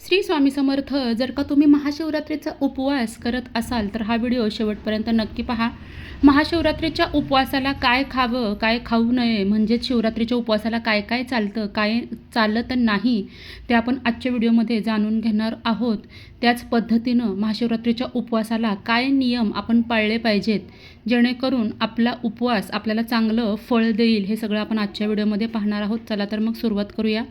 श्री स्वामी समर्थ जर का तुम्ही महाशिवरात्रीचा उपवास करत असाल तर हा व्हिडिओ शेवटपर्यंत नक्की पहा. महाशिवरात्रीच्या उपवासाला काय खावं काय खाऊ नये म्हणजेच शिवरात्रीच्या उपवासाला काय काय चालतं काय चालत नाही ते आपण आजच्या व्हिडिओमध्ये जाणून घेणार आहोत. त्याच पद्धतीनं महाशिवरात्रीच्या उपवासाला काय नियम आपण पाळले पाहिजेत जेणेकरून आपला उपवास आपल्याला चांगलं फळ देईल हे सगळं आपण आजच्या व्हिडिओमध्ये पाहणार आहोत. चला तर मग सुरुवात करूया.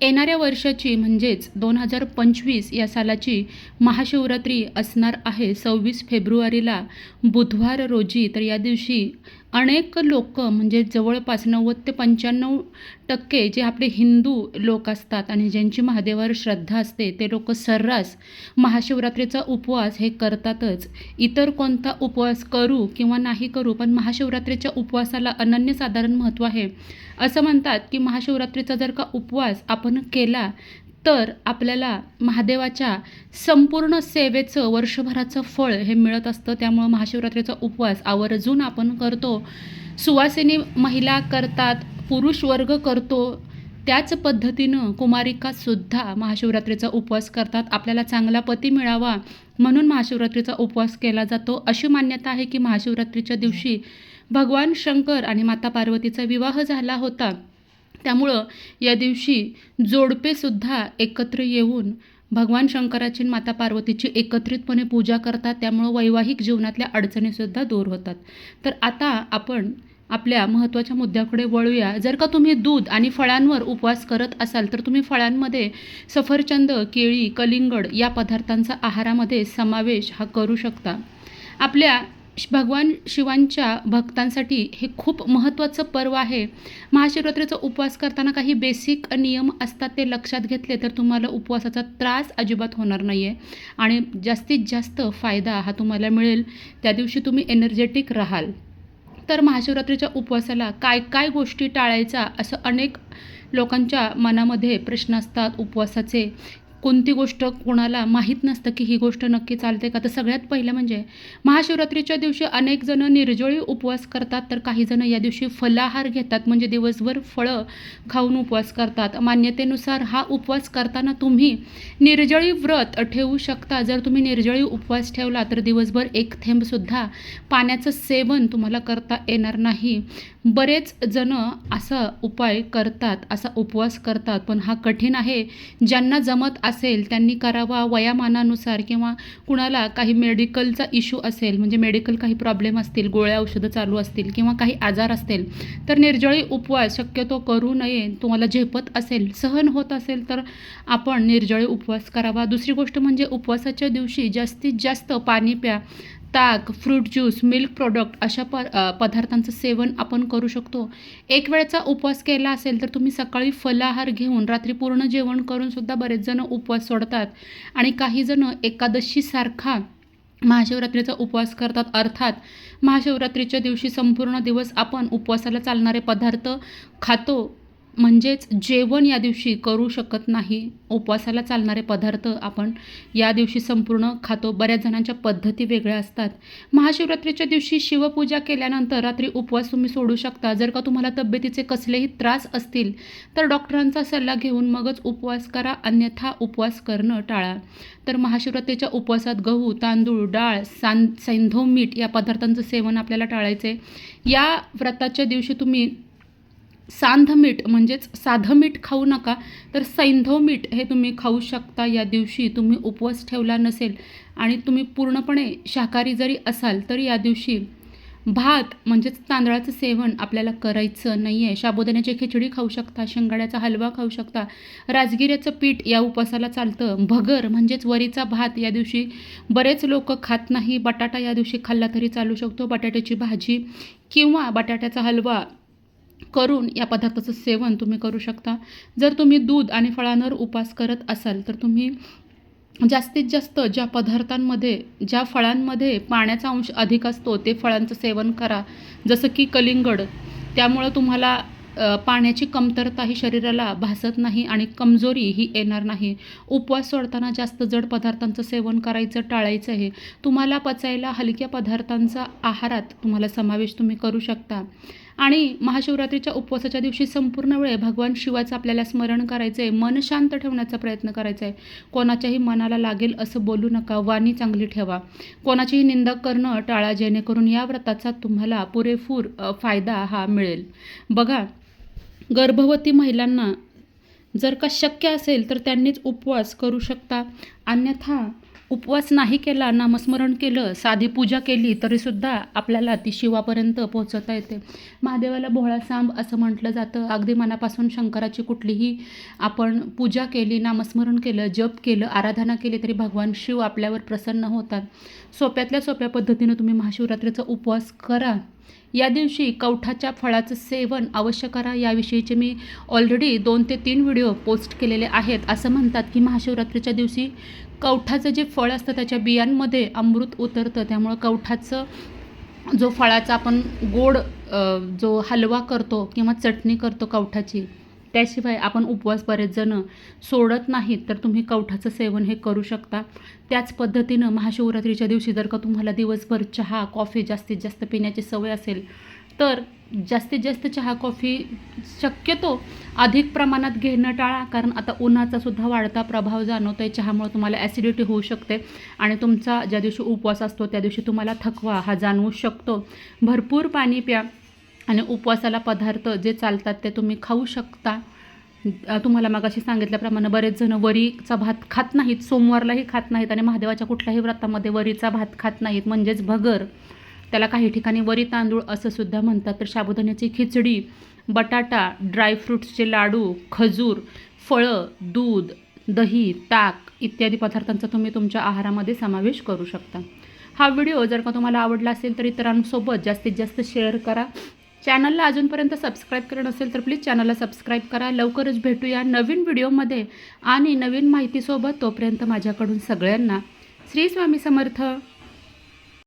येणाऱ्या वर्षाची म्हणजेच दोन हजार पंचवीस या सालाची महाशिवरात्री असणार आहे. सव्वीस फेब्रुवारीला बुधवार रोजी तर या दिवशी अनेक लोक म्हणजे जवळपास नव्वद ते पंच्याण्णव टक्के जे आपले हिंदू लोक असतात आणि ज्यांची महादेवावर श्रद्धा असते ते लोक सर्रास महाशिवरात्रीचा उपवास हे करतातच. इतर कोणता उपवास करू किंवा नाही करू पण महाशिवरात्रीच्या उपवासाला अनन्यसाधारण महत्त्व आहे. असं म्हणतात की महाशिवरात्रीचा जर का उपवास आपण केला तर आपल्याला महादेवाच्या संपूर्ण सेवेचं वर्षभराचं फळ हे मिळत असतं. त्यामुळं महाशिवरात्रीचा उपवास आवर्जून आपण करतो. सुवासिनी महिला करतात पुरुष वर्ग करतो. त्याच पद्धतीनं कुमारिकासुद्धा महाशिवरात्रीचा उपवास करतात. आपल्याला चांगला पती मिळावा म्हणून महाशिवरात्रीचा उपवास केला जातो. अशी मान्यता आहे की महाशिवरात्रीच्या दिवशी भगवान शंकर आणि माता पार्वतीचा विवाह झाला होता. त्यामुळं या दिवशी जोडपेसुद्धा एकत्र येऊन भगवान शंकराची माता पार्वतीची एकत्रितपणे पूजा करतात. त्यामुळं वैवाहिक जीवनातल्या अडचणीसुद्धा दूर होतात. तर आता आपण आपल्या महत्त्वाच्या मुद्द्याकडे वळूया. जर का तुम्ही दूध आणि फळांवर उपवास करत असाल तर तुम्ही फळांमध्ये सफरचंद केळी कलिंगड या पदार्थांचा आहारामध्ये समावेश हा करू शकता. आपल्या भगवान शिवांच्या भक्तांसाठी हे खूप महत्त्वाचं पर्व आहे. महाशिवरात्रीचा उपवास करताना काही बेसिक नियम असतात ते लक्षात घेतले तर तुम्हाला उपवासाचा त्रास अजिबात होणार नाही आहे आणि जास्तीत जास्त फायदा हा तुम्हाला मिळेल. त्या दिवशी तुम्ही एनर्जेटिक राहाल. तर महाशिवरात्रीच्या उपवासाला काय काय गोष्टी टाळायचा असं अनेक लोकांच्या मनामध्ये प्रश्न असतात उपवासाचे. कोणती गोष्ट कोणाला माहीत नसतं की ही गोष्ट नक्की चालते का? तर सगळ्यात पहिलं म्हणजे महाशिवरात्रीच्या दिवशी अनेक जण निर्जळी उपवास करतात तर काही जण या दिवशी फलाहार घेतात म्हणजे दिवसभर फळं खाऊन उपवास करतात. मान्यतेनुसार हा उपवास करताना तुम्ही निर्जळी व्रत ठेवू शकता. जर तुम्ही निर्जळी उपवास ठेवला तर दिवसभर एक थेंबसुद्धा पाण्याचं सेवन तुम्हाला करता येणार नाही. बरेच जण असा उपाय करतात असा उपवास करतात पण हा कठीण आहे. ज्यांना जमत असेल त्यांनी करावा वयामानानुसार किंवा कुणाला काही मेडिकलचा इश्यू असेल म्हणजे मेडिकल काही प्रॉब्लेम असतील गोळ्या औषधं चालू असतील किंवा काही आजार असतील तर निर्जळी उपवास शक्यतो करू नये. तुम्हाला झेपत असेल सहन होत असेल तर आपण निर्जळी उपवास करावा. दुसरी गोष्ट म्हणजे उपवासाच्या दिवशी जास्तीत जास्त पाणी प्या. ताक फ्रूट ज्यूस मिल्क प्रोडक्ट अशा प पदार्थांचं सेवन आपण करू शकतो. एक वेळचा उपवास केला असेल तर तुम्ही सकाळी फलाहार घेऊन रात्री पूर्ण जेवण करूनसुद्धा बरेचजणं बरेच जण उपवास सोडतात. आणि काहीजणं एकादशीसारखा महाशिवरात्रीचा उपवास करतात. अर्थात महाशिवरात्रीच्या दिवशी संपूर्ण दिवस आपण उपवासाला चालणारे पदार्थ खातो. म्हणजेच जेवण या दिवशी करू शकत नाही. उपवासाला चालणारे पदार्थ आपण या दिवशी संपूर्ण खातो. बऱ्याच जणांच्या पद्धती वेगळ्या असतात. महाशिवरात्रीच्या दिवशी शिवपूजा केल्यानंतर रात्री उपवास तुम्ही सोडू शकता. जर का तुम्हाला तब्येतीचे कसलेही त्रास असतील तर डॉक्टरांचा सल्ला घेऊन मगच उपवास करा. अन्यथा उपवास करणं टाळा. तर महाशिवरात्रीच्या उपवासात गहू तांदूळ डाळ सां सैंधव मीठ या पदार्थांचं सेवन आपल्याला टाळायचे या व्रताच्या दिवशी तुम्ही सांध मीठ म्हणजेच साधं मीठ खाऊ नका तर सैंधव मीठ हे तुम्ही खाऊ शकता या दिवशी. तुम्ही उपवास ठेवला नसेल आणि तुम्ही पूर्णपणे शाकाहारी जरी असाल तर या दिवशी भात म्हणजेच तांदळाचं सेवन आपल्याला करायचं नाही आहे साबुदाण्याची खिचडी खाऊ शकता शेंगाड्याचा हलवा खाऊ शकता राजगिऱ्याचं पीठ या उपवासाला चालतं. भगर म्हणजेच वरीचा भात या दिवशी बरेच लोक खात नाही. बटाटा या दिवशी खाल्ला तरी चालू शकतो. बटाट्याची भाजी किंवा बटाट्याचा हलवा करून या पदार्थाचं सेवन तुम्ही करू शकता. जर तुम्ही दूध आणि फळांवर उपास करत असाल तर तुम्ही जास्तीत जास्त ज्या पदार्थांमध्ये ज्या फळांमध्ये पाण्याचा अंश अधिक असतो ते फळांचं सेवन करा. जसं की कलिंगड त्यामुळं तुम्हाला पाण्याची कमतरता ही शरीराला भासत नाही आणि कमजोरी ही येणार नाही. उपवास सोडताना जास्त जड पदार्थांचं सेवन करायचं टाळायचं आहे. तुम्हाला पचायला हलक्या पदार्थांचा आहारात तुम्हाला समावेश तुम्ही करू शकता. आणि महाशिवरात्रीच्या उपवासाच्या दिवशी संपूर्ण वेळ भगवान शिवाचं आपल्याला स्मरण करायचं आहे मन शांत ठेवण्याचा प्रयत्न करायचा आहे कोणाच्याही मनाला लागेल असं बोलू नका वाणी चांगली ठेवा. कोणाचीही निंदा करणं टाळा जेणेकरून या व्रताचा तुम्हाला पुरेपूर फायदा हा मिळेल. बघा गर्भवती महिलांना जर का शक्य असेल तर त्यांनीच उपवास करू शकता. अन्यथा उपवास नाही केला नामस्मरण केलं साधी पूजा केली तरीसुद्धा आपल्याला ती शिवापर्यंत पोहोचवता येते. महादेवाला भोळा सांब असं म्हटलं जातं. अगदी मनापासून शंकराची कुठलीही आपण पूजा केली नामस्मरण केलं जप केलं आराधना केली तरी भगवान शिव आपल्यावर प्रसन्न होतात. सोप्यातल्या सोप्या पद्धतीनं तुम्ही महाशिवरात्रीचा उपवास करा. या दिवशी कवठाच्या फळाचं सेवन अवश्य करा. याविषयीचे मी ऑलरेडी दोन ते तीन व्हिडिओ पोस्ट केलेले आहेत. असं म्हणतात की महाशिवरात्रीच्या दिवशी कवठाचं जे फळ असतं त्याच्या बियांमध्ये अमृत उतरतं. त्यामुळं कवठाचं जो फळाचा आपण गोड जो हलवा करतो किंवा चटणी करतो कवठाची त्याशिवाय आपण उपवास बरेच जण सोडत नाहीत तर तुम्ही कवठाचं सेवन हे करू शकता. त्याच पद्धतीनं महाशिवरात्रीच्या दिवशी जर का तुम्हाला दिवसभर चहा कॉफी जास्तीत जास्त पिण्याची सवय असेल तर जास्तीत जास्त चहा कॉफी शक्यतो अधिक प्रमाणात घेणं टाळा कारण आता उन्हाचा सुद्धा वाढता प्रभाव जाणवतो आहे चहामुळे तुम्हाला ॲसिडिटी होऊ शकते आणि तुमचा ज्या दिवशी उपवास असतो त्या दिवशी तुम्हाला थकवा हा जाणवू शकतो. भरपूर पाणी प्या. आणि उपवासाला पदार्थ जे चालतात ते तुम्ही खाऊ शकता. तुम्हाला मगाशी सांगितल्याप्रमाणे बरेच जण वरीचा भात खात नाहीत सोमवारलाही खात नाहीत आणि महादेवाच्या कुठल्याही व्रतामध्ये वरीचा भात खात नाहीत म्हणजेच भगर. त्याला काही ठिकाणी वरी तांदूळ असं सुद्धा म्हणतात. तर साबुदाण्याची खिचडी बटाटा ड्रायफ्रूट्सचे लाडू खजूर फळं दूध दही ताक इत्यादी पदार्थांचा तुम्ही तुमच्या आहारामध्ये समावेश करू शकता. हा व्हिडिओ जर का तुम्हाला आवडला असेल तर इतरांसोबत जास्तीत जास्त शेअर करा. चॅनलला अजूनपर्यंत सबस्क्राईब करणं नसेल तर प्लीज चॅनलला सबस्क्राईब करा. लवकरच भेटूया नवीन व्हिडिओमध्ये आणि नवीन माहितीसोबत तोपर्यंत माझ्याकडून सगळ्यांना श्री स्वामी समर्थ.